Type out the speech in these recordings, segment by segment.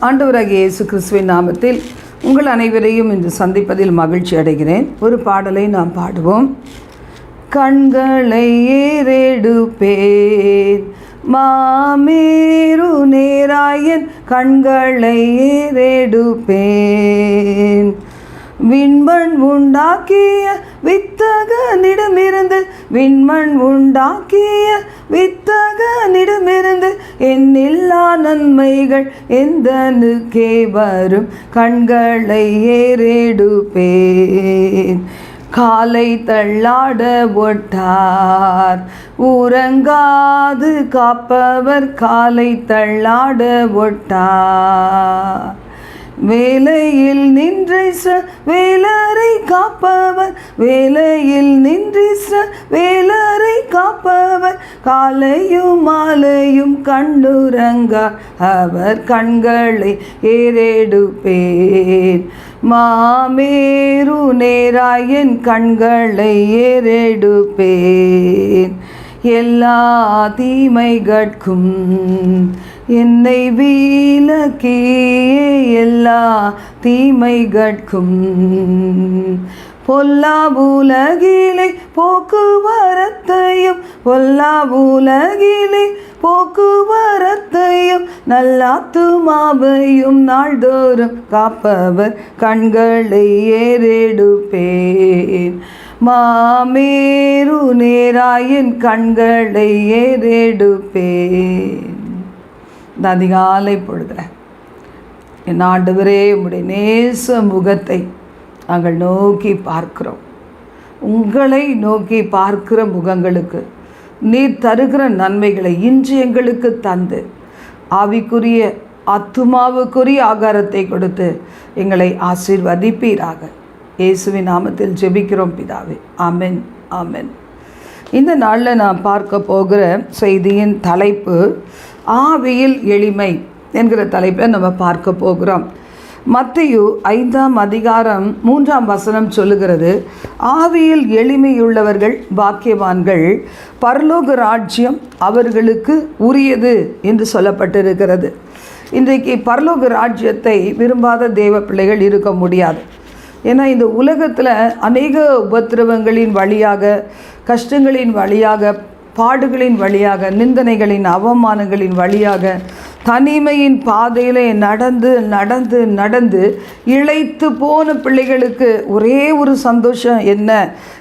ஆண்டவராகிய இயேசு கிறிஸ்துவின் நாமத்தில் உங்கள் அனைவரையும் இன்று சந்திப்பதில் மகிழ்ச்சி அடைகிறேன். ஒரு பாடலை நாம் பாடுவோம். கண்களை ஏறெடுப்பேன். மாமேரு நேராயன் கண்களை ஏறெடுப்பேன். விண்மண் உண்டாக்கிய வித்தகனிடமிருந்து விண்மண் உண்டாக்கிய வித்தகனிடமிருந்து என்னில்லா நன்மைகள் எந்தனுக்கே வரும் கண்களை ஏறெடுப்பேன். காலை தள்ளாட ஒட்டார் உறங்காது காப்பவர் காலை தள்ளாட ஒட்டார். வேலையில் நின்றிஸ்ர வேலரை காப்பவர். வேலையில் நின்றிஸ்ர வேலரை காப்பவர். காலையும் மாலையும் கண்டுறங்க அவர் கண்களை ஏறெடுப்பேன். மாமேரு நேராயன் கண்களை ஏறெடுப்பேன். எல்லா தீமைகட்கும். என்னை வீலக்கே எல்லா தீமைகட்கும். பொல்லாபுலகிலே போக்குவரத்தையும் பொல்லாபுலகிலே போக்குவரத்தையும் நல்லாத்துமாவையும் நாள்தோறும் காப்பவர் கண்களை ஏறெடுப்பேன். மாமேரு நேராயின் கண்களை ஏறெடுப்பேன். இந்த அதிகாலை பொழுதுல என் ஆண்டவரே உம்முடைய நேச முகத்தை நாங்கள் நோக்கி பார்க்கிறோம். உங்களை நோக்கி பார்க்கிற முகங்களுக்கு நீர் தருகிற நன்மைகளை இன்று எங்களுக்கு தந்து ஆவிக்குரிய அத்துமாவுக்குரிய ஆகாரத்தை கொடுத்து எங்களை ஆசீர்வதிப்பீராக. இயேசுவின் நாமத்தில் ஜெபிக்கிறோம் பிதாவே. ஆமென் ஆமென். இந்த நாளில் நான் பார்க்க போகிற செய்தியின் தலைப்பு ஆவியில் எளிமை என்கிற தலைப்பில் நம்ம பார்க்க போகிறோம். மத்தியு ஐந்தாம் அதிகாரம் மூன்றாம் வசனம் சொல்லுகிறது ஆவியில் எளிமையுள்ளவர்கள் பாக்கியவான்கள் பரலோக ராஜ்யம் அவர்களுக்கு உரியது என்று சொல்லப்பட்டிருக்கிறது. இன்றைக்கு பரலோக ராஜ்யத்தை விரும்பாத தேவ பிள்ளைகள் இருக்க முடியாது. ஏன்னா இந்த உலகத்தில் அநேக உபத்திரவங்களின் வழியாக கஷ்டங்களின் வழியாக பாடுகளின் வழியாக நிந்தனைகளின் அவமானங்களின் வழியாக தனிமையின் பாதையில் நடந்து நடந்து நடந்து இழைத்து போன பிள்ளைகளுக்கு ஒரே ஒரு சந்தோஷம் என்ன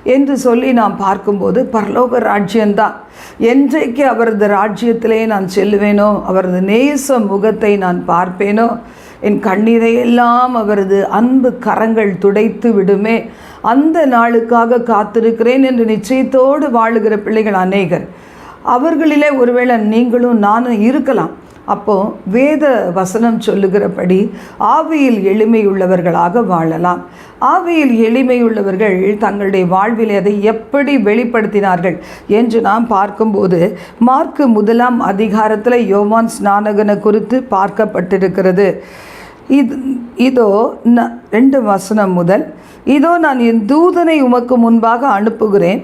என்று சொல்லி நாம் பார்க்கும்போது பரலோக ராஜ்யம்தான். என்றைக்கு அவரது ராஜ்யத்திலே நான் செல்லுவேனோ அவரது நேச முகத்தை நான் பார்ப்பேனோ என் கண்ணீரை எல்லாம் அவரது அன்பு கரங்கள் துடைத்து விடுமே. அந்த நாளுக்காக காத்திருக்கிறேன் என்று நிச்சயத்தோடு வாழுகிற பிள்ளைகள் அநேகர். அவர்களிலே ஒருவேளை நீங்களும் நானும் இருக்கலாம். அப்போது வேத வசனம் சொல்லுகிறபடி ஆவியில் எளிமையுள்ளவர்களாக வாழலாம். ஆவியில் எளிமையுள்ளவர்கள் தங்களுடைய வாழ்வில் அதை எப்படி வெளிப்படுத்தினார்கள் என்று நாம் பார்க்கும்போது மார்க்கு முதலாம் அதிகாரத்தில் யோவான் ஸ்நானகனை குறித்து பார்க்கப்பட்டிருக்கிறது. இது இதோ ந ரெண்டு வசனம் முதல் இதோ நான் என் தூதனை உமக்கு முன்பாக அனுப்புகிறேன்.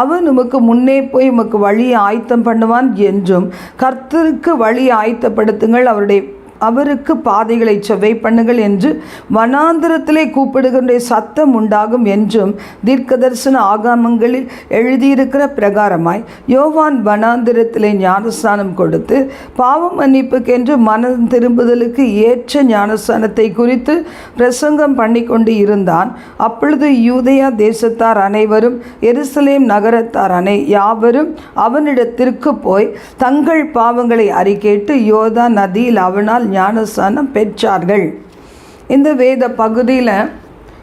அவன் உமக்கு முன்னே போய் உமக்கு வழியை ஆயத்தம் பண்ணுவான் என்றும் கர்த்தருக்கு வழியை ஆயத்தப்படுத்துங்கள். அவருடைய அவருக்கு பாதைகளை செவ்வை பண்ணுங்கள் என்று வனாந்திரத்திலே கூப்பிடுகின்ற சத்தம் உண்டாகும் என்றும் தீர்க்கதர்சன ஆகாமங்களில் எழுதியிருக்கிற பிரகாரமாய் யோவான் வனாந்திரத்திலே ஞானஸ்தானம் கொடுத்து பாவம் மன்னிப்புக்கென்று மனம் திரும்புதலுக்கு ஏற்ற ஞானஸ்தானத்தை குறித்து பிரசங்கம் பண்ணி கொண்டு இருந்தான். அப்பொழுது யூதயா தேசத்தார் அனைவரும் எருசலேம் நகரத்தார் அனை யாவரும் அவனிடத்திற்கு போய் தங்கள் பாவங்களை அறிக்கேட்டு யோதா நதியில் அவனால் ஞானஸ்தானம் பெற்றார்கள். இந்த வேத பகுதியில்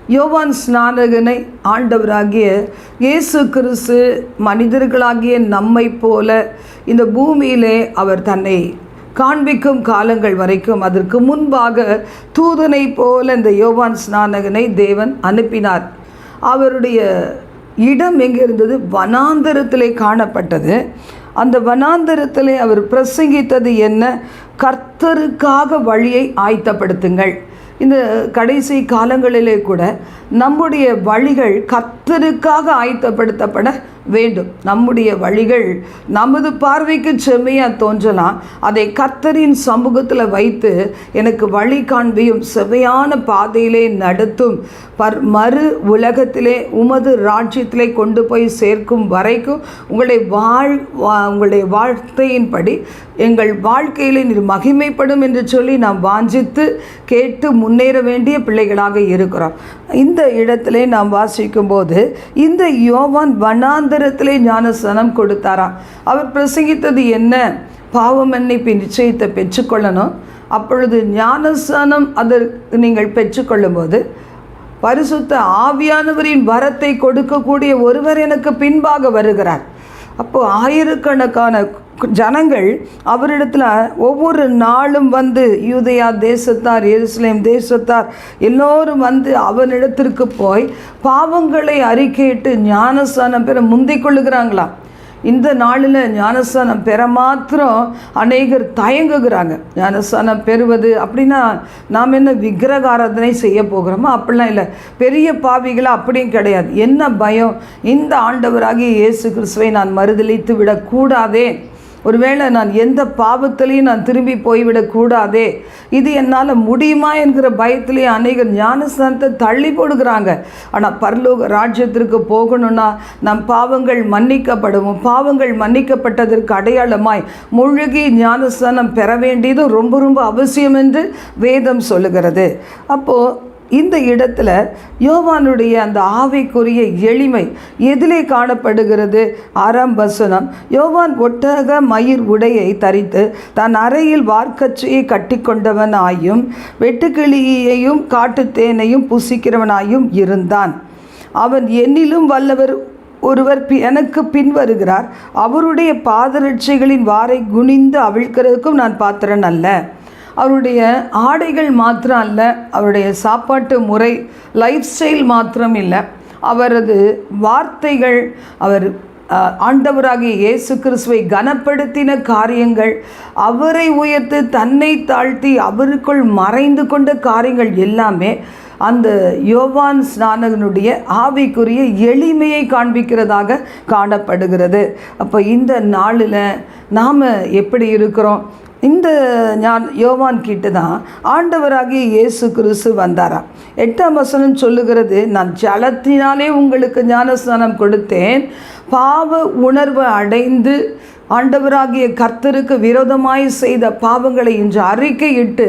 யோவான் ஸ்நானகனை ஆண்டவராகிய இயேசு கிறிஸ்து மனிதர்களாகிய நம்மை போல இந்த பூமியிலே அவர் தன்னை காண்பிக்கும் காலங்கள் வரைக்கும் அதற்கு முன்பாக தூதனை போல இந்த யோவான் ஸ்நானகனை தேவன் அனுப்பினார். அவருடைய இடம் எங்கே இருந்தது? வனாந்தரத்திலே காணப்பட்டது. அந்த வனாந்தரத்திலே அவர் பிரசங்கித்தது என்ன? கர்த்தருக்காக வழியை ஆயத்தப்படுத்துங்கள். இந்த கடைசி காலங்களிலே கூட நம்முடைய வழிகள் கர்த்தருக்காக ஆயத்தப்படுத்தப்பட வேண்டும். நம்முடைய வழிகள் நமது பார்வைக்கு செம்மையாக தோன்றலாம் அதை கர்த்தரின் சமூகத்தில் வைத்து எனக்கு வழி காண்பியும் செவ்வையான பாதையிலே நடத்தும். பர் மறு உலகத்திலே உமது ராஜ்யத்திலே கொண்டு போய் சேர்க்கும் வரைக்கும் உங்களுடைய வாழ் வா- உங்களுடைய வார்த்தையின்படி எங்கள் வாழ்க்கையிலே நீர் மகிமைப்படும் என்று சொல்லி நாம் வாஞ்சித்து கேட்டு முன்னேற வேண்டிய பிள்ளைகளாக இருக்கிறோம். இந்த இடத்திலே நாம் வாசிக்கும்போது இந்த யோவான் மந்திரத்திலே ஞானஸ்தானம் கொடுத்தாராம். அவர் பிரசங்கித்தது என்ன? பாவ மன்னிப்பு நிச்சயத்தை பெற்றுக்கொள்ளணும். அப்பொழுது ஞானஸ்தானம் அதற்கு நீங்கள் பெற்றுக்கொள்ளும்போது பரிசுத்த ஆவியானவரின் வரத்தை கொடுக்கக்கூடிய ஒருவர் எனக்கு பின்பாக வருகிறார். அப்போது ஆயிரக்கணக்கான ஜனங்கள் அவரிடத்தில் ஒவ்வொரு நாளும் வந்து யூதயா தேசத்தார் எருசலேம் தேசத்தார் எல்லோரும் வந்து அவனிடத்திற்கு போய் பாவங்களை அறிக்கையிட்டு ஞானஸ்தானம் பெற முந்திக் கொள்ளுகிறாங்களாம் இந்த நாளில் ஞானஸ்தானம் பெற மாத்திரம் அநேகர் தயங்குகிறாங்க. ஞானஸ்தானம் பெறுவது அப்படின்னா நாம் என்ன விக்கிரக ஆராதனை செய்ய போகிறோமோ? அப்படிலாம் இல்லை. பெரிய பாவிகளாக அப்படியும் கிடையாது. என்ன பயம்? இந்த ஆண்டவராகிய இயேசு கிறிஸ்துவை நான் மறுதளித்து விடக்கூடாதே. ஒருவேளை நான் எந்த பாவத்திலையும் நான் திரும்பி போய்விடக்கூடாதே இது என்னால் முடியுமா என்கிற பயத்திலே அநேகர் ஞானஸ்தானத்தை தள்ளி போடுகிறாங்க. ஆனால் பரலோக ராஜ்யத்திற்கு போகணும்னா நம் பாவங்கள் மன்னிக்கப்படுவோம் பாவங்கள் மன்னிக்கப்பட்டதற்கு அடையாளமாய் முழுகி ஞானஸ்தானம் பெற வேண்டியது ரொம்ப ரொம்ப அவசியம் என்று வேதம் சொல்லுகிறது. அப்போது இந்த இடத்துல யோவானுடைய அந்த ஆவிக்குரிய எளிமை எதிலே காணப்படுகிறது. ஆறாம் வசனம் யோவான் ஒட்டக மயிர் உடையை தரித்து தன் அறையில் வார்க்கச்சையை கட்டிக்கொண்டவனாயும் வெட்டுக்கிளியையும் காட்டுத்தேனையும் புசிக்கிறவனாயும் இருந்தான். அவன் என்னிலும் வல்லவர் ஒருவர் பி- எனக்கு பின்வருகிறார் அவருடைய பாதரட்சைகளின் வாரை குனிந்து அவிழ்க்கிறதுக்கும் நான் பாத்திரன் அல்ல. அவருடைய ஆடைகள் மாத்திரம் அல்ல அவருடைய சாப்பாட்டு முறை லைஃப் ஸ்டைல் மாத்திரம் இல்லை அவரது வார்த்தைகள் அவர் ஆண்டவராகிய இயேசு கிறிஸ்துவை கனப்படுத்தின காரியங்கள் அவரை உயர்த்து தன்னை தாழ்த்தி அவருக்குள் மறைந்து கொண்ட காரியங்கள் எல்லாமே அந்த யோவான் ஸ்நானகனுடைய ஆவிக்குரிய எளிமையை காண்பிக்கிறதாக காணப்படுகிறது. அப்போ இந்த நாளில் நாம் எப்படி இருக்கிறோம்? இந்த ஞான் யோவான் கிட்ட தான் ஆண்டவராகிய இயேசு கிறிஸ்து வந்தாராம். எட்டாம் வசனம் சொல்லுகிறது நான் ஜலத்தினாலே உங்களுக்கு ஞானஸ்நானம் கொடுத்தேன். பாவ உணர்வு அடைந்து ஆண்டவராகிய கர்த்தருக்கு விரோதமாய் செய்த பாவங்களை இன்று அறிக்கையிட்டு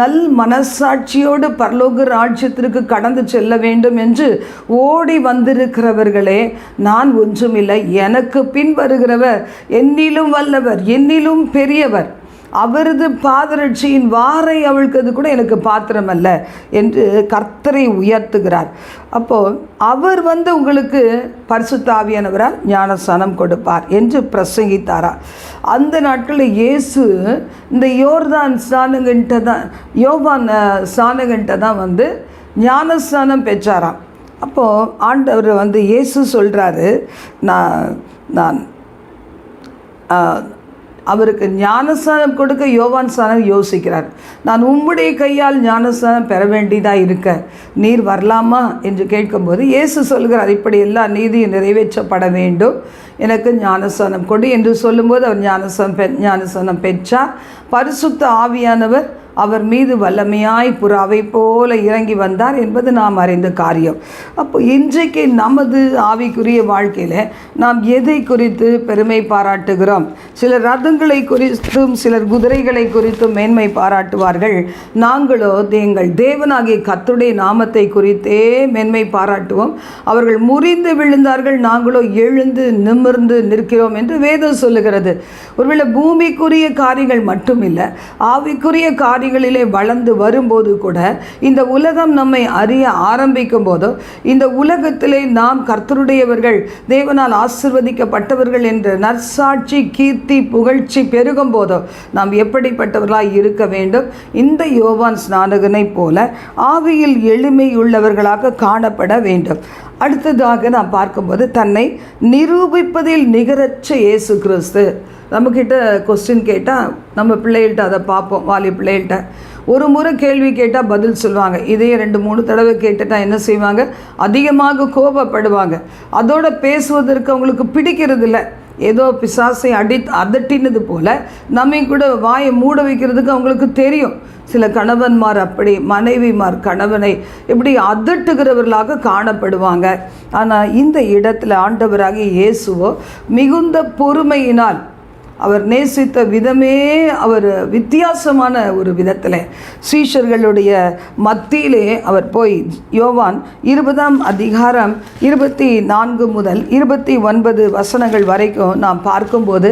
நல் மனசாட்சியோடு பரலோக ராஜ்யத்திற்கு கடந்து செல்ல வேண்டும் என்று ஓடி வந்திருக்கிறவர்களே நான் ஒன்றுமில்லை. எனக்கு பின்வருகிறவர் என்னிலும் வல்லவர் என்னிலும் பெரியவர். அவரது பாதரட்சியின் வாரை அவிழ்க்கிறது கூட எனக்கு பாத்திரமல்ல என்று கர்த்தரை உயர்த்துகிறார். அப்போது அவர் வந்து உங்களுக்கு பரிசுத்தாவியானவரால் ஞானஸ்தானம் கொடுப்பார் என்று பிரசங்கித்தாரா. அந்த நாட்களில் இயேசு இந்த யோர்தான் ஸ்நானகன்ட்ட தான் யோவான் அஹ், தான் வந்து ஞானஸ்தானம் பெற்றாராம். அப்போது ஆண்டவர் வந்து இயேசு சொல்கிறாரு நான் நான் அவருக்கு ஞானஸ்தானம் கொடுக்க யோவான் ஸ்தானம் யோசிக்கிறார். நான் உம்முடைய கையால் ஞானஸ்தானம் பெற வேண்டியதாக இருக்க? நீர் வரலாமா? என்று கேட்கும்போது இயேசு சொல்கிறார் இப்படி எல்லா நீதியும் நிறைவேற்றப்பட வேண்டும். எனக்கு ஞானஸ்தானம் கொடு என்று சொல்லும்போது அவர் ஞானஸ்தானம் பெ ஞானஸ்தானம் பெற்றார். பரிசுத்த ஆவியானவர் அவர் மீது வல்லமையாய் புறாவை போல இறங்கி வந்தார் என்பது நாம் அறிந்த காரியம். அப்போ இன்றைக்கு நமது ஆவிக்குரிய வாழ்க்கையில் நாம் எதை குறித்து பெருமை பாராட்டுகிறோம்? சிலர் ரதங்களை குறித்தும் சிலர் குதிரைகளை குறித்தும் மேன்மை பாராட்டுவார்கள். நாங்களோ எங்கள் தேவனாகிய கத்துடைய நாமத்தை குறித்தே மேன்மை பாராட்டுவோம். அவர்கள் முறிந்து விழுந்தார்கள் நாங்களோ எழுந்து நிமிர்ந்து நிற்கிறோம் என்று வேதம் சொல்லுகிறது. ஒருவேளை பூமிக்குரிய காரியங்கள் மட்டும் இல்லை ஆவிக்குரிய பாதிகளிலே வளர்ந்து வரும்போது கூட இந்த உலகம் நம்மை அறிய ஆரம்பிக்கும் போதோ இந்த உலகத்திலே நாம் கர்த்தருடையவர்கள் தேவனால் ஆசிர்வதிக்கப்பட்டவர்கள் என்ற நற்சாட்சி கீர்த்தி புகழ்ச்சி பெருகும் போதோ நாம் எப்படிப்பட்டவர்களாய் இருக்க வேண்டும்? இந்த யோவான் ஸ்நானகனைப் போல ஆவியில் எளிமையுள்ளவர்களாக காணப்பட வேண்டும். அடுத்ததாக நாம் பார்க்கும்போது தன்னை நிரூபிப்பதில் நிகரற்ற இயேசு கிறிஸ்து. நம்மக்கிட்ட கொஸ்டின் கேட்டால் நம்ம பிள்ளைகள்கிட்ட அதை பார்ப்போம் வாலி பிள்ளைகள்கிட்ட ஒரு முறை கேள்வி கேட்டால் பதில் சொல்லுவாங்க. இதையே ரெண்டு மூணு தடவை கேட்டுட்டா என்ன செய்வாங்க? அதிகமாக கோபப்படுவாங்க. அதோட பேசுவதற்கு அவங்களுக்கு பிடிக்கிறது இல்லை ஏதோ பிசாசை அடி அதட்டினது போல நம்மை கூட வாயை மூட வைக்கிறதுக்கு அவங்களுக்கு தெரியும். சில கணவன்மார் அப்படி மனைவிமார் கணவனை இப்படி அதட்டுகிறவர்களாக காணப்படுவாங்க. ஆனால் இந்த இடத்துல ஆண்டவராகி இயேசுவோ மிகுந்த பொறுமையினால் அவர் நேசித்த விதமே அவர் வித்தியாசமான ஒரு விதத்தில். சீஷர்களுடைய மத்தியிலே அவர் போய் யோவான் இருபதாம் அதிகாரம் இருபத்தி நான்கு முதல் இருபத்தி ஒன்பது வசனங்கள் வரைக்கும் நாம் பார்க்கும்போது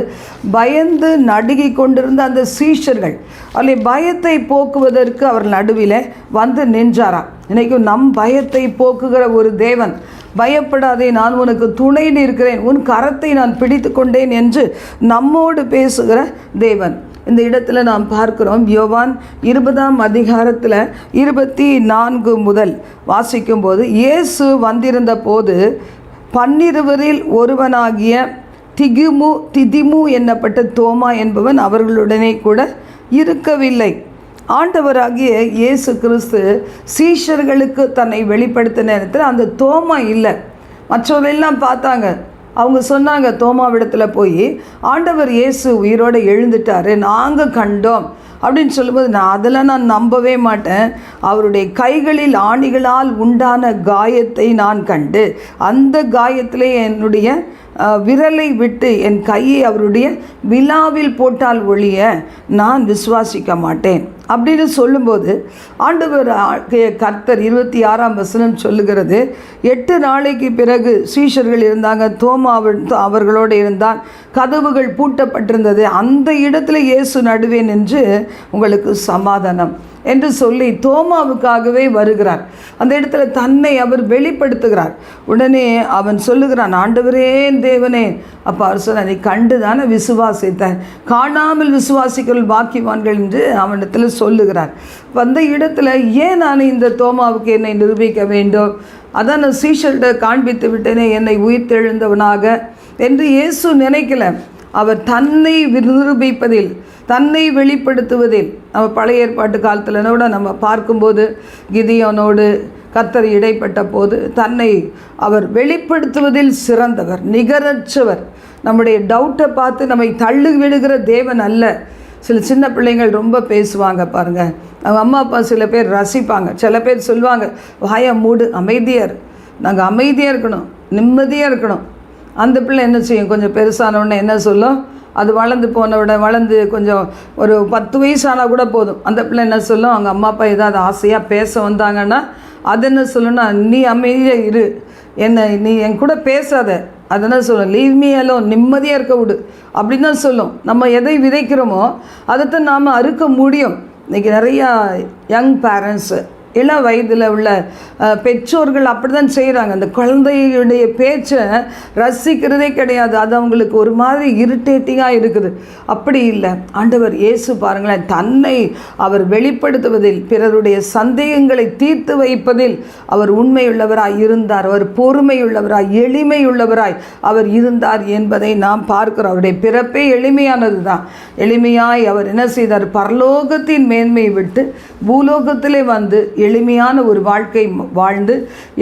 பயந்து நடுகி கொண்டிருந்த அந்த சீஷர்கள் அல்ல பயத்தை போக்குவதற்கு அவர் நடுவில் வந்து நின்றாராம். இன்றைக்கும் நம் பயத்தை போக்குகிற ஒரு தேவன் பயப்படாதே நான் உனக்கு துணை நிற்கிறேன். உன் கரத்தை நான் பிடித்து கொண்டேன் என்று நம்மோடு பேசுகிற தேவன். இந்த இடத்துல நாம் பார்க்கிறோம் யோவான் இருபதாம் அதிகாரத்தில் இருபத்தி நான்கு முதல் வாசிக்கும்போது இயேசு வந்திருந்த போது பன்னிருவரில் ஒருவனாகிய திகுமு திதிமு என்னப்பட்ட தோமா என்பவன் அவர்களுடனே கூட இருக்கவில்லை. ஆண்டவராகிய இயேசு கிறிஸ்து சீஷர்களுக்கு தன்னை வெளிப்படுத்த நேரத்தில் அந்த தோமா இல்லை. மற்றவரெல்லாம் பார்த்தாங்க. அவங்க சொன்னாங்க தோமாவிடத்தில் போய் ஆண்டவர் இயேசு உயிரோடு எழுந்துட்டாரு. நாங்கள் கண்டோம். அப்படின்னு சொல்லும்போது நான் அதெல்லாம் நான் நம்பவே மாட்டேன். அவருடைய கைகளில் ஆணிகளால் உண்டான காயத்தை நான் கண்டு அந்த காயத்தில் என்னுடைய விரலை விட்டு என் கையை அவருடைய விழாவில் போட்டால் ஒழிய நான் விசுவாசிக்க மாட்டேன். அப்படின்னு சொல்லும்போது ஆண்டவர் கர்த்தர் இருபத்தி ஆறாம் வசனம் சொல்லுகிறது எட்டு நாளைக்கு பிறகு சீஷர்கள் இருந்தாங்க தோமா அவர்களோடு இருந்தான். கதவுகள் பூட்டப்பட்டிருந்தது. அந்த இடத்துல இயேசு நடுவே நின்று உங்களுக்கு சமாதானம். என்று சொல்லி தோமாவுக்காகவே வருகிறார். அந்த இடத்துல தன்னை அவர் வெளிப்படுத்துகிறார். உடனே அவன் சொல்லுகிறான் ஆண்டவரே தேவனே. அப்போ அவர் சொன்னார் நீ கண்டு தானே விசுவாசித்த? காணாமல் விசுவாசிக்கள் பாக்கியவான்கள் என்று அவனிடத்தில் சொல்லுகிறார். அப்ப அந்த இடத்துல ஏன் நான் இந்த தோமாவுக்கு என்னை நிரூபிக்க வேண்டும்? அதான் நான் சீஷர்கிட்ட காண்பித்து விட்டேனே என்னை உயிர்த்தெழுந்தவனாக என்று இயேசு நினைக்கல. அவர் தன்னை நிரூபிப்பதில் தன்னை வெளிப்படுத்துவதில் நம்ம பழைய ஏற்பாட்டு காலத்தில் கூட நம்ம பார்க்கும்போது கிதியோனோடு கத்தர் இடைப்பட்ட போது தன்னை அவர் வெளிப்படுத்துவதில் சிறந்தவர் நிகரற்றவர். நம்முடைய டவுட்டை பார்த்து நம்மை தள்ளு விடுகிற தேவன் அல்ல. சில சின்ன பிள்ளைங்கள் ரொம்ப பேசுவாங்க பாருங்க. அவங்க அம்மா அப்பா சில பேர் ரசிப்பாங்க. சில பேர் சொல்லுவாங்க வாயா மூடு அமைதியார் நாங்கள் அமைதியாக இருக்கணும் நிம்மதியாக இருக்கணும். அந்த பிள்ளை என்ன செய்யும்? கொஞ்சம் பெருசானோடனே என்ன சொல்லும்? அது வளர்ந்து போன வளர்ந்து கொஞ்சம் ஒரு பத்து வயசானால் கூட போதும். அந்த பிள்ளை என்ன சொல்லும்? அவங்க அம்மா அப்பா ஏதாவது ஆசையாக பேச வந்தாங்கன்னா அது என்ன சொல்லுன்னா நீ அமைதியாக இரு. என்ன நீ என் கூட பேசாத. அதனால் என்ன சொல்லும்? லீவ் மீ அலோன் நிம்மதியாக இருக்க விடு. அப்படின்னு தான் சொல்லும். நம்ம எதை விதைக்கிறோமோ அதைத்தான் நாம் அறுக்க முடியும். இன்றைக்கி நிறையா யங் பேரண்ட்ஸு இள வயதில் உள்ள பெற்றோர்கள் அப்படி தான் செய்கிறாங்க அந்த குழந்தையுடைய பேச்சை ரசிக்கிறதே கிடையாது. அது அவங்களுக்கு ஒரு மாதிரி இரிட்டேட்டிங்காக இருக்குது. அப்படி இல்லை. ஆண்டவர் இயேசு பாருங்களேன் தன்னை அவர் வெளிப்படுத்துவதில் பிறருடைய சந்தேகங்களை தீர்த்து வைப்பதில் அவர் உண்மையுள்ளவராய் இருந்தார். அவர் பொறுமையுள்ளவராய் எளிமையுள்ளவராய் அவர் இருந்தார் என்பதை நாம் பார்க்கிறோம். அவருடைய பிறப்பே எளிமையானது தான் எளிமையாய் அவர் என்ன செய்தார்? பரலோகத்தின் மேன்மையை விட்டு பூலோகத்திலே வந்து எளிமையான ஒரு வாழ்க்கை வாழ்ந்து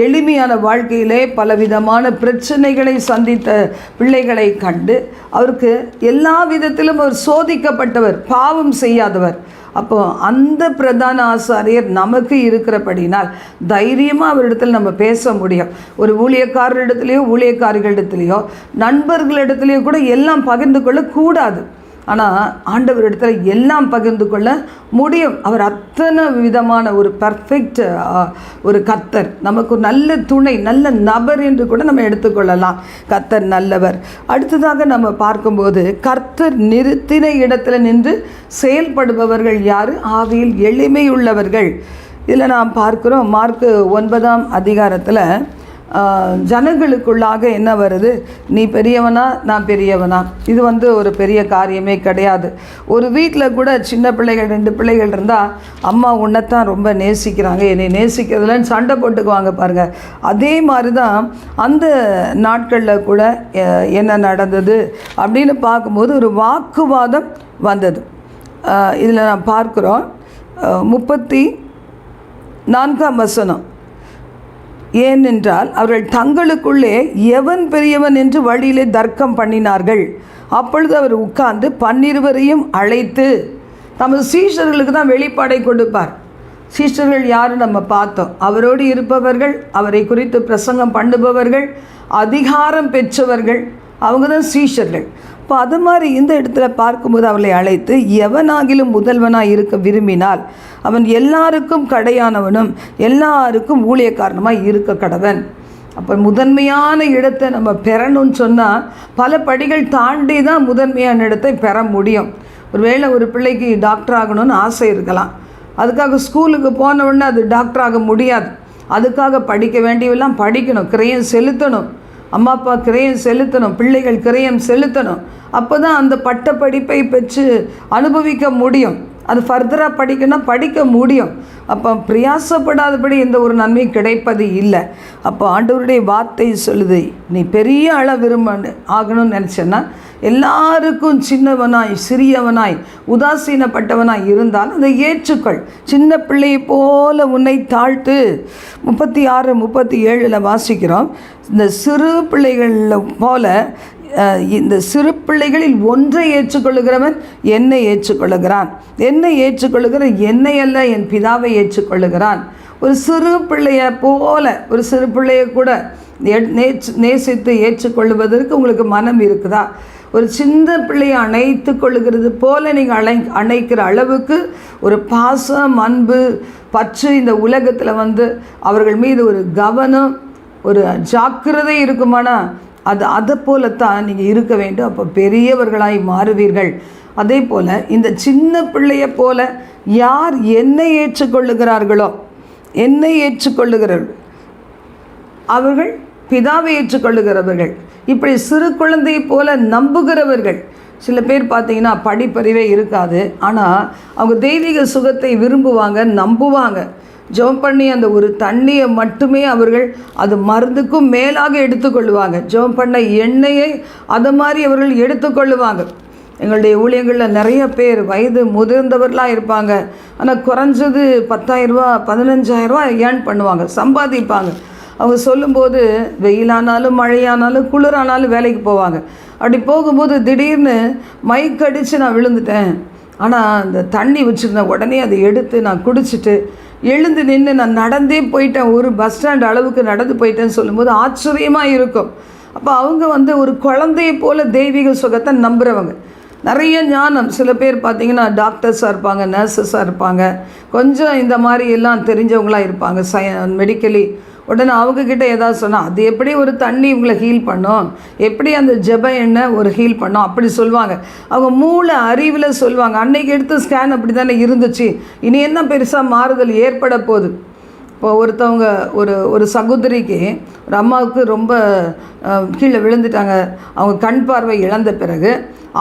எளிமையான வாழ்க்கையிலே பலவிதமான பிரச்சனைகளை சந்தித்த பிள்ளைகளை கண்டு அவருக்கு எல்லா விதத்திலும் அவர் சோதிக்கப்பட்டவர் பாவம் செய்யாதவர். அப்போ அந்த பிரதான ஆசாரியர் நமக்கு இருக்கிறபடினால் தைரியமாக அவரிடத்தில் நம்ம பேச முடியும். ஒரு ஊழியக்காரரிடத்துலையோ ஊழியக்காரிகளிடத்துலையோ நண்பர்களிடத்துலையோ கூட எல்லாம் பகிர்ந்து கொள்ளக்கூடாது. ஆனால் ஆண்டவரிடத்தில் எல்லாம் பகிர்ந்து கொள்ள முடியும். அவர் அத்தனை விதமான ஒரு பர்ஃபெக்ட் ஒரு கத்தர் நமக்கு நல்ல துணை நல்ல நபர் என்று கூட நம்ம எடுத்துக்கொள்ளலாம். கத்தர் நல்லவர். அடுத்ததாக நம்ம பார்க்கும்போது கர்த்தர் நிறுத்தின இடத்துல நின்று செயல்படுபவர்கள் யார்? ஆவியில் எளிமையுள்ளவர்கள். இதில் நாம் பார்க்குறோம் மார்க்கு ஒன்பதாம் அதிகாரத்தில் ஜனங்களுக்குள்ளாக என்ன வருது? நீ பெரியவனா நான் பெரியவனா? இது வந்து ஒரு பெரிய காரியமே கிடையாது. ஒரு வீட்டில் கூட சின்ன பிள்ளைகள் ரெண்டு பிள்ளைகள் இருந்தால் அம்மா உன்னைத்தான் ரொம்ப நேசிக்கிறாங்க. என்னை நேசிக்கிறதுலன்னு சண்டை போட்டுக்குவாங்க பாருங்கள் அதே மாதிரி தான் அந்த நாட்களில் கூட என்ன நடந்தது அப்படின்னு பார்க்கும்போது ஒரு வாக்குவாதம் வந்தது. இதில் நான் பார்க்குறோம். முப்பத்தி நான்காம் வசனம். ஏனென்றால் அவர்கள் தங்களுக்குள்ளே எவன் பெரியவன் என்று வழியிலே தர்க்கம் பண்ணினார்கள். அப்பொழுது அவர் உட்கார்ந்து பன்னிருவரையும் அழைத்து தமது சீஷர்களுக்கு தான் வெளிப்பாடை கொடுப்பார். சீஷர்கள் யாரு நம்ம பார்த்தோம். அவரோடு இருப்பவர்கள் அவரை குறித்து பிரசங்கம் பண்ணுபவர்கள் அதிகாரம் பெற்றவர்கள் அவங்க தான் சீஷர்கள். இப்போ அது மாதிரி இந்த இடத்துல பார்க்கும்போது அவளை அழைத்து எவனாகிலும் முதல்வனாக இருக்க விரும்பினால் அவன் எல்லாருக்கும் கடையானவனும் எல்லாருக்கும் ஊழியக்காரனமாக இருக்க கடவன். அப்போ முதன்மையான இடத்தை நம்ம பெறணும்னு சொன்னால் பல படிகள் தாண்டி தான் முதன்மையான இடத்தை பெற முடியும். ஒருவேளை ஒரு பிள்ளைக்கு டாக்டர் ஆகணும்னு ஆசை இருக்கலாம். அதுக்காக ஸ்கூலுக்கு போன உடனே அது டாக்டர் ஆக முடியாது. அதுக்காக படிக்க வேண்டியவெல்லாம் படிக்கணும் கிரையம் செலுத்தணும். அம்மா அப்பா கிரயம் செலுத்தணும் பிள்ளைகள் கிரயம் செலுத்தணும். அப்போ தான் அந்த பட்ட படிப்பை பெற்று அனுபவிக்க முடியும். அது ஃபர்தராக படிக்கணும் படிக்க முடியும். அப்போ பிரயாசப்படாதபடி எந்த ஒரு நன்மையும் கிடைப்பது இல்லை. அப்போ ஆண்டவருடைய வார்த்தை சொல்லுது நீ பெரிய அளவு விரும்ப ஆகணும்னு நினச்சேன்னா எல்லாருக்கும் சின்னவனாய் சிறியவனாய் உதாசீனப்பட்டவனாய் இருந்தால் அதை ஏற்றுக்கொள் சின்ன பிள்ளையை போல உன்னை தாழ்த்து. முப்பத்தி ஆறு முப்பத்தி ஏழில் வாசிக்கிறோம். இந்த சிறு பிள்ளைகளில் போல இந்த சிறு பிள்ளைகளில் ஒன்றை ஏற்றுக்கொள்ளுகிறவன் என்னை ஏற்றுக்கொள்ளுகிறான். என்னை ஏற்றுக்கொள்ளுகிற என்னை அல்ல என் பிதாவை ஏற்றுக்கொள்ளுகிறான். ஒரு சிறு பிள்ளைய போல ஒரு சிறு பிள்ளையை கூட நேச்சு நேசித்து ஏற்றுக்கொள்வதற்கு உங்களுக்கு மனம் இருக்குதா? ஒரு சின்ன பிள்ளையை அணைத்து கொள்ளுகிறது போல நீங்கள் அணை அணைக்கிற அளவுக்கு ஒரு பாசம் அன்பு பற்று இந்த உலகத்தில் வந்து அவர்கள் மீது ஒரு கவனம் ஒரு ஜாக்கிரதை இருக்குமானா? அது அதை போலத்தான் நீங்கள் இருக்க வேண்டும். அப்போ பெரியவர்களாய் மாறுவீர்கள். அதே போல் இந்த சின்ன பிள்ளையை போல யார் என்னை ஏற்றுக்கொள்ளுகிறார்களோ என்னை ஏற்றுக்கொள்ளுகிறார்கள் அவர்கள் பிதாவை ஏற்றுக்கொள்ளுகிறவர்கள் இப்படி சிறு குழந்தையை போல நம்புகிறவர்கள். சில பேர் பார்த்தீங்கன்னா படிப்பறிவே இருக்காது. ஆனால் அவங்க தெய்வீக சுகத்தை விரும்புவாங்க நம்புவாங்க. ஜெபம் பண்ணி அந்த ஒரு தண்ணியை மட்டுமே அவர்கள் அது மருந்துக்கும் மேலாக எடுத்துக்கொள்வாங்க. ஜெபம் பண்ண எண்ணெயை அது மாதிரி அவர்கள் எடுத்துக்கொள்ளுவாங்க எங்களுடைய ஊழியங்களில் நிறைய பேர் வயது முதிர்ந்தவர்களாக இருப்பாங்க. ஆனால் குறைஞ்சது பத்தாயிரரூபா பதினஞ்சாயிரரூபா ஏர்ன் பண்ணுவாங்க சம்பாதிப்பாங்க. அவங்க சொல்லும்போது வெயிலானாலும் மழையானாலும் குளிரானாலும் வேலைக்கு போவாங்க. அப்படி போகும்போது திடீர்னு மைக் அடித்து நான் விழுந்துட்டேன். ஆனால் அந்த தண்ணி வச்சுருந்தேன் உடனே அதை எடுத்து நான் குடிச்சிட்டு எழுந்து நின்று நான் நடந்தே போயிட்டேன். ஒரு பஸ் ஸ்டாண்ட் அளவுக்கு நடந்து போயிட்டேன்னு சொல்லும்போது ஆச்சரியமாக இருக்கும். அப்போ அவங்க வந்து ஒரு குழந்தையை போல் தெய்வீக சுகத்தை நம்புகிறவங்க நிறைய ஞானம். சில பேர் பார்த்தீங்கன்னா டாக்டர்ஸாக இருப்பாங்க நர்சஸாக இருப்பாங்க. கொஞ்சம் இந்த மாதிரி எல்லாம் தெரிஞ்சவங்களாக இருப்பாங்க. சய மெடிக்கலி உடனே அவங்கக்கிட்ட ஏதாவது சொன்னால் அது எப்படி ஒரு தண்ணி இவங்களை ஹீல் பண்ணும்? எப்படி அந்த ஜெப எண்ணெய் ஒரு ஹீல் பண்ணும்? அப்படி சொல்லுவாங்க. அவங்க மூளை அறிவில் சொல்லுவாங்க. அன்னைக்கு எடுத்த ஸ்கேன் அப்படி தானே இருந்துச்சு. இனி என்ன பெருசாக மாறுதல் ஏற்பட போகுது? இப்போ ஒருத்தவங்க ஒரு ஒரு சகோதரிக்கு ஒரு அம்மாவுக்கு ரொம்ப கீழே விழுந்துட்டாங்க. அவங்க கண் பார்வை இழந்த பிறகு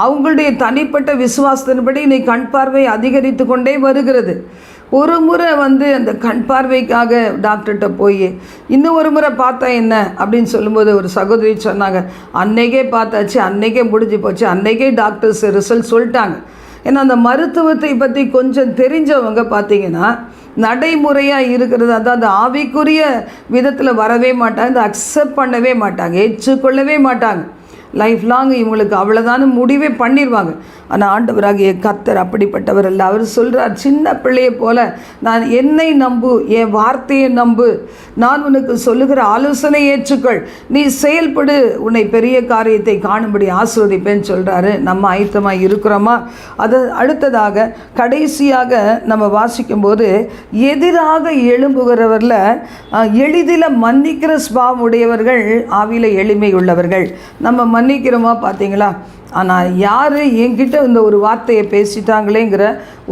அவங்களுடைய தனிப்பட்ட விசுவாசத்தின்படி இன்னைக்கு கண் பார்வை அதிகரித்து கொண்டே வருகிறது. ஒரு முறை வந்து அந்த கண் பார்வைக்காக டாக்டர்கிட்ட போய் இன்னும் ஒரு முறை பார்த்தா என்ன? அப்படின்னு சொல்லும்போது ஒரு சகோதரி சொன்னாங்க அன்னைக்கே பார்த்தாச்சு அன்னைக்கே முடிஞ்சு போச்சு அன்னைக்கே டாக்டர்ஸ் ரிசல்ட் சொல்லிட்டாங்க. ஏன்னா அந்த மருத்துவத்தை பற்றி கொஞ்சம் தெரிஞ்சவங்க பார்த்தீங்கன்னா நடைமுறையாக இருக்கிறது அதாவது ஆவிக்குரிய விதத்தில் வரவே மாட்டாங்க அக்செப்ட் பண்ணவே மாட்டாங்க ஏற்றுக்கொள்ளவே மாட்டாங்க. லைஃப் லாங் இவங்களுக்கு அவ்வளோதான முடிவே பண்ணிடுவாங்க ஆனால் ஆண்டவராகிய கத்தர் அப்படிப்பட்டவர் அல்ல. அவர் சொல்கிறார் சின்ன பிள்ளையை போல நான் என்னை நம்பு என் வார்த்தையை நம்பு. நான் உனக்கு சொல்லுகிற ஆலோசனை ஏற்றுக்கள். நீ செயல்படு. உன்னை பெரிய காரியத்தை காணும்படி ஆசிர்வதிப்பேன்னு சொல்கிறாரு நம்ம ஆயத்தமாக இருக்கிறோமா? அது அடுத்ததாக கடைசியாக நம்ம வாசிக்கும்போது எதிராக எழும்புகிறவரில் எளிதில் மன்னிக்கிற ஸ்பாவம் உடையவர்கள் ஆவியில் எளிமை உள்ளவர்கள் நம்ம மன் மன்னிக்கிறோமா பார்த்தீங்களா? ஆனால் யார் என்கிட்ட இந்த ஒரு வார்த்தையை பேசிட்டாங்களேங்கிற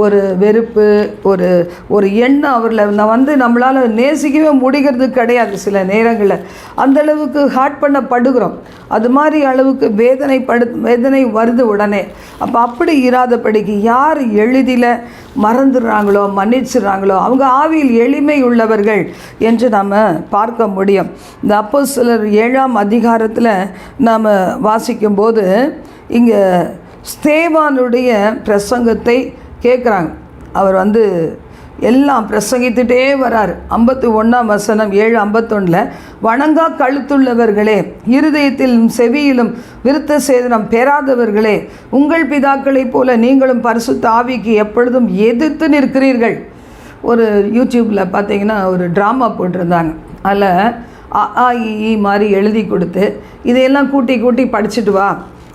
ஒரு வெறுப்பு ஒரு ஒரு எண்ணம் அவரில். நான் வந்து நம்மளால் நேசிக்கவே முடிகிறது கிடையாது சில நேரங்களில். அந்த அளவுக்கு ஹார்ட் பண்ணப்படுகிறோம். அது மாதிரி அளவுக்கு வேதனை படு வேதனை வருது உடனே. அப்போ அப்படி இராதபடிக்கு யார் எளிதில் மறந்துடுறாங்களோ மன்னிச்சிடுறாங்களோ அவங்க ஆவியில் எளிமை உள்ளவர்கள் என்று நாம் பார்க்க முடியும். இந்த அப்போ சிலர் ஏழாம் அதிகாரத்தில் நாம் வாசிக்கும்போது இங்கே ஸ்தேவானுடைய பிரசங்கத்தை கேட்குறாங்க. அவர் வந்து எல்லாம் பிரசங்கித்துட்டே வரார். ஐம்பத்தி ஒன்றாம் வசனம் ஏழு ஐம்பத்தொன்னில் வணங்கா கழுத்துள்ளவர்களே இருதயத்திலும் செவியிலும் விருத்த சேதனம் பெறாதவர்களே உங்கள் பிதாக்களைப் போல நீங்களும் பரிசுத்த ஆவிக்கு எப்பொழுதும் எதிர்த்து நிற்கிறீர்கள். ஒரு யூடியூப்பில் பார்த்தீங்கன்னா ஒரு ட்ராமா போட்டிருந்தாங்க. அதில் அ ஆ இ, மாதிரி எழுதி கொடுத்து இதையெல்லாம் கூட்டி கூட்டி படிச்சுட்டு வா.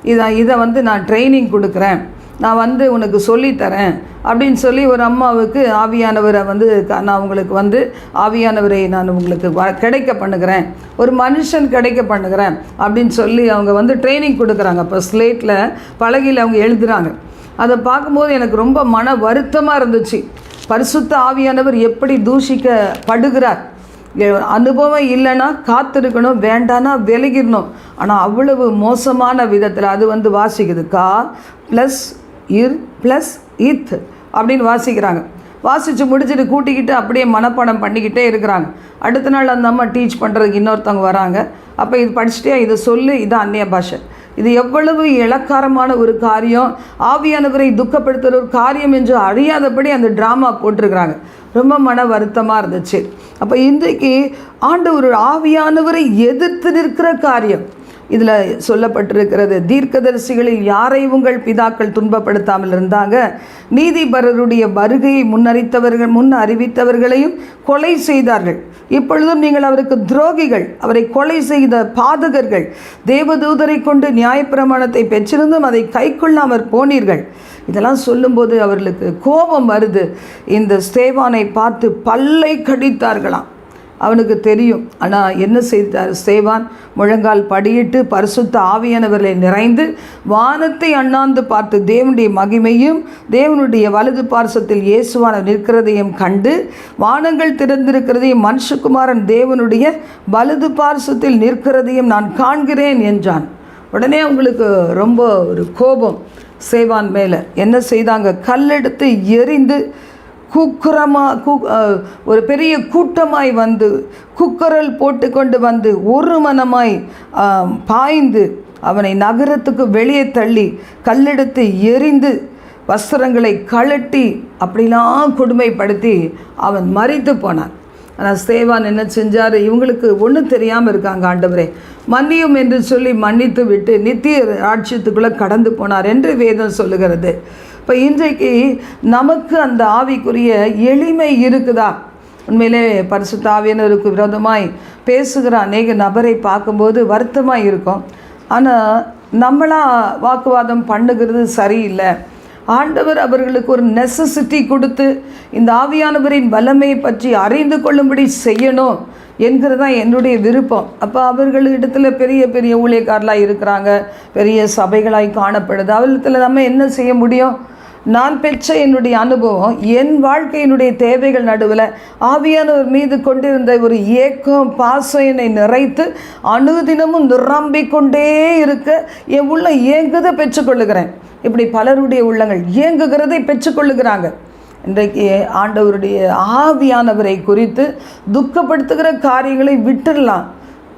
இதை இதை வந்து நான் ட்ரைனிங் கொடுக்குறேன். நான் வந்து உனக்கு சொல்லித்தரேன். அப்படின்னு சொல்லி ஒரு அம்மாவுக்கு ஆவியானவரை வந்து க- நான் உங்களுக்கு வந்து ஆவியானவரை நான் உங்களுக்கு வ கிடைக்க பண்ணுகிறேன். ஒரு மனுஷன் கிடைக்க பண்ணுகிறேன். அப்படின்னு சொல்லி அவங்க வந்து ட்ரைனிங் கொடுக்குறாங்க. இப்போ ஸ்லேட்டில் பலகையில் அவங்க எழுதுகிறாங்க அதை பார்க்கும்போது எனக்கு ரொம்ப மன வருத்தமாக இருந்துச்சு. பரிசுத்த ஆவியானவர் எப்படி தூஷிக்கப்படுகிறார்? அனுபவம் இல்லைன்னா காத்திருக்கணும் வேண்டானா விலகிடணும். ஆனால் அவ்வளவு மோசமான விதத்தில் அது வந்து வாசிக்குது. கா ப்ளஸ் இர் ப்ளஸ் இத் அப்படின்னு வாசிக்கிறாங்க. வாசித்து முடிச்சுட்டு கூட்டிக்கிட்டு அப்படியே மனப்பாடம் பண்ணிக்கிட்டே இருக்கிறாங்க. அடுத்த நாள் அந்த அம்மா டீச் பண்ணுறதுக்கு இன்னொருத்தவங்க வராங்க. அப்போ இது படிச்சுட்டே இதை சொல்லு இது அந்நிய பாஷை. இது எவ்வளவு இலக்காரமான ஒரு காரியம். ஆவியானவரை துக்கப்படுத்துகிற ஒரு காரியம் என்று அறியாதபடி அந்த ட்ராமா போட்டிருக்கிறாங்க. ரொம்ப மன வருத்தமாக இருந்துச்சு. அப்போ இன்றைக்கு ஒரு ஆவியானவரை எதிர்த்து நிற்கிற காரியம். இதில் சொல்லப்பட்டிருக்கிறது தீர்க்கதரிசிகளில் யாரை உங்கள் பிதாக்கள் துன்பப்படுத்தாமல் இருந்தாங்க? நீதிபரருடைய வருகையை முன்னறித்தவர்கள் முன் அறிவித்தவர்களையும் கொலை செய்தார்கள். இப்பொழுதும் நீங்கள் அவருக்கு துரோகிகள் அவரை கொலை செய்த பாதகர்கள் தேவதூதரை கொண்டு நியாயப்பிரமாணத்தை பெற்றிருந்தும் அதை கைக்கொள்ளாமற் போனீர்கள். இதெல்லாம் சொல்லும்போது அவர்களுக்கு கோபம் வருது. இந்த ஸ்தேவானை பார்த்து பல்லை கடித்தார்களாம். அவனுக்கு தெரியும். ஆனால் என்ன செய்தார்? சேவான் முழங்கால் படியிட்டு பரிசுத்த ஆவியானவர்களை நிறைந்து வானத்தை அண்ணாந்து பார்த்து தேவனுடைய மகிமையும் தேவனுடைய வலது பார்சத்தில் இயேசுவான நிற்கிறதையும் கண்டு வானங்கள் திறந்திருக்கிறதையும் மனுஷகுமாரன் தேவனுடைய வலது பார்சத்தில் நிற்கிறதையும் நான் காண்கிறேன் என்றான். உடனே அவங்களுக்கு ரொம்ப ஒரு கோபம். சேவான் மேலே என்ன செய்தாங்க? கல்லெடுத்து எரிந்து குக்குரமாக கு ஒரு பெரிய கூட்டமாய் வந்து குக்கரல் போட்டுக்கொண்டு வந்து ஒரு மனமாய் பாய்ந்து அவனை நகரத்துக்கு வெளியே தள்ளி கல்லெடுத்து எரிந்து வஸ்திரங்களை கழட்டி அப்படிலாம் கொடுமைப்படுத்தி அவன் மறித்து போனான். ஆனால் சேவான் என்ன செஞ்சார்? இவங்களுக்கு ஒன்றும் தெரியாமல் இருக்காங்க ஆண்டவரே. மன்னியும் என்று சொல்லி மன்னித்து விட்டு நித்திய ராட்சியத்துக்குள்ளே கடந்து போனார் என்று வேதம் சொல்லுகிறது. இப்போ இன்றைக்கு நமக்கு அந்த ஆவிக்குரிய எளிமை இருக்குதா? உண்மையிலே பரிசுத்த ஆவியனருக்கு விரோதமாய் பேசுகிற அநேக நபரை பார்க்கும்போது வருத்தமாக இருக்கும். ஆனால் நம்மளாக வாக்குவாதம் பண்ணுகிறது சரியில்லை. ஆண்டவர் அவர்களுக்கு ஒரு நெசசிட்டி கொடுத்து இந்த ஆவியானவரின் வல்லமையை பற்றி அறிந்து கொள்ளும்படி செய்யணும் என்கிறது தான் என்னுடைய விருப்பம். அப்போ அவர்களிடத்தில் பெரிய பெரிய ஊழியக்காரலாக இருக்கிறாங்க பெரிய சபைகளாய் காணப்படுது. அவர்களிடத்தில் நம்ம என்ன செய்ய முடியும்? நான் பெற்ற என்னுடைய அனுபவம் என் வாழ்க்கையினுடைய தேவைகள் நடுவில் ஆவியானவர் மீது கொண்டிருந்த ஒரு ஏக்கம் பாசம் என்னை நிறைத்து அணுதினமும் நிரம்பிக்கொண்டே இருக்க என் உள்ள ஏங்குதை பெற்றுக்கொள்ளுகிறேன். இப்படி பலருடைய உள்ளங்கள் இயங்குகிறதை பெற்றுக்கொள்ளுகிறாங்க. இன்றைக்கு ஆண்டவருடைய ஆவியானவரை குறித்து துக்கப்படுத்துகிற காரியங்களை விட்டுடலாம்.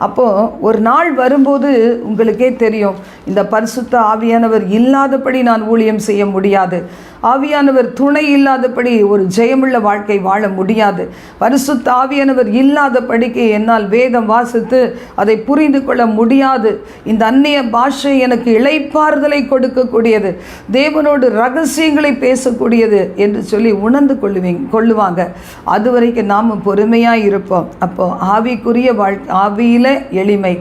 அப்போது ஒரு நாள் வரும்போது உங்களுக்கே தெரியும் இந்த பரிசுத்த ஆவியானவர் இல்லாதபடி நான் ஊழியம் செய்ய முடியாது. ஆவியானவர் துணை இல்லாதபடி ஒரு ஜெயமுள்ள வாழ்க்கை வாழ முடியாது. பரிசுத்த ஆவியானவர் இல்லாதபடிக்கு என்னால் வேதம் வாசித்து அதை புரிந்து கொள்ள முடியாது. இந்த அந்நிய பாஷை எனக்கு இளைப்பாறுதலை கொடுக்கக்கூடியது. தேவனோடு ரகசியங்களை பேசக்கூடியது என்று சொல்லி உணர்ந்து கொள்ளுவீங்க கொள்ளுவாங்க. அது வரைக்கும் நாம் பொறுமையாக இருப்போம். அப்போ ஆவிக்குரிய வாழ் ஆவியில் எளிமை.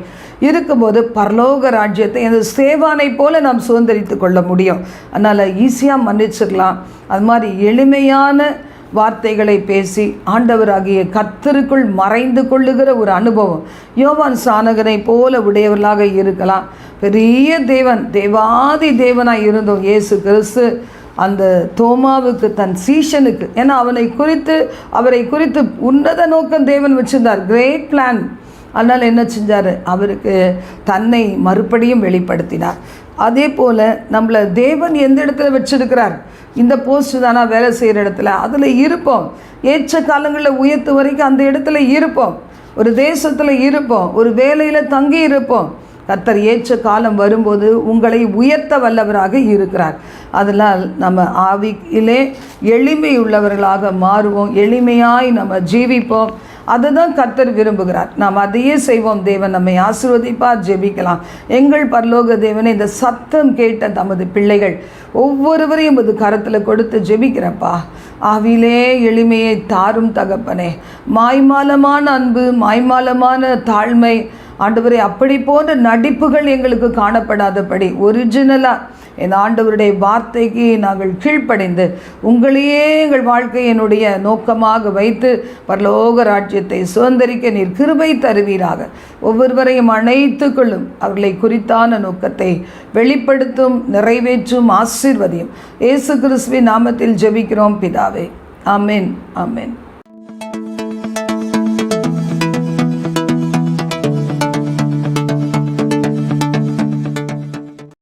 இருக்கும்போது பரலோக ராஜ்யத்தை எனது சேவானை போல நாம் சுதந்திரித்து கொள்ள முடியும். அதனால் ஈஸியாக மன்னிச்சிடலாம் அது மாதிரி எளிமையான வார்த்தைகளை பேசி ஆண்டவராகிய கத்தருக்குள் மறைந்து கொள்ளுகிற ஒரு அனுபவம். யோவான் சானகனை போல உடையவர்களாக இருக்கலாம். பெரிய தேவன் தேவாதி தேவனாக இருந்தோம். இயேசு கிறிஸ்து அந்த தோமாவுக்கு தன் சீஷனுக்கு. ஏன்னா அவனை குறித்து அவரை குறித்து உன்னத நோக்கம் தேவன் வச்சிருந்தார். கிரேட் பிளான் அதனால் என்ன செஞ்சார்? அவருக்கு தன்னை மறுபடியும் வெளிப்படுத்தினார். அதே போல் நம்மளை தேவன் எந்த இடத்துல வச்சிருக்கிறார்? இந்த போஸ்ட் தானா வேலை செய்கிற இடத்துல. அதில் இருப்போம். ஏற்ற காலங்களில் உயர்த்து வரைக்கும் அந்த இடத்துல இருப்போம். ஒரு தேசத்தில் இருப்போம். ஒரு வேலையில் தங்கி இருப்போம். கத்தர் ஏற்ற காலம் வரும்போது உங்களை உயர்த்த வல்லவராக இருக்கிறார். அதனால் நம்ம ஆவியிலே எளிமை உள்ளவர்களாக மாறுவோம். எளிமையாய் நம்ம ஜீவிப்போம். அதுதான் கர்த்தர் விரும்புகிறார். நாம் அதையே செய்வோம். தேவன் நம்மை ஆசிர்வதிப்பார் ஜெபிக்கலாம். எங்கள் பரலோக தேவனை இந்த சத்தம் கேட்ட தமது பிள்ளைகள் ஒவ்வொருவரையும் அது கரத்தில் கொடுத்து ஜெபிக்கிறப்பா. ஆவிலே எளிமையை தாரும் தகப்பனே. மாய்மாலமான அன்பு மாய்மாலமான தாழ்மை ஆண்டவரே அப்படி போன்ற நடிப்புகள் எங்களுக்கு காணப்படாதபடி ஒரிஜினலாக என் ஆண்டவருடைய வார்த்தைக்கு நாங்கள் கீழ்ப்படைந்து உங்களையே எங்கள் வாழ்க்கையினுடைய நோக்கமாக வைத்து பரலோக ராஜ்யத்தை சுதந்திரிக்க நீர் கிருபை தருவீராக. ஒவ்வொருவரையும் அனைத்துக்களும் அவர்களை குறித்தான நோக்கத்தை வெளிப்படுத்தும் நிறைவேற்றும் ஆசீர்வதியும். இயேசு கிறிஸ்துவின் நாமத்தில் ஜெபிக்கிறோம் பிதாவே. ஆமென் ஆமென்.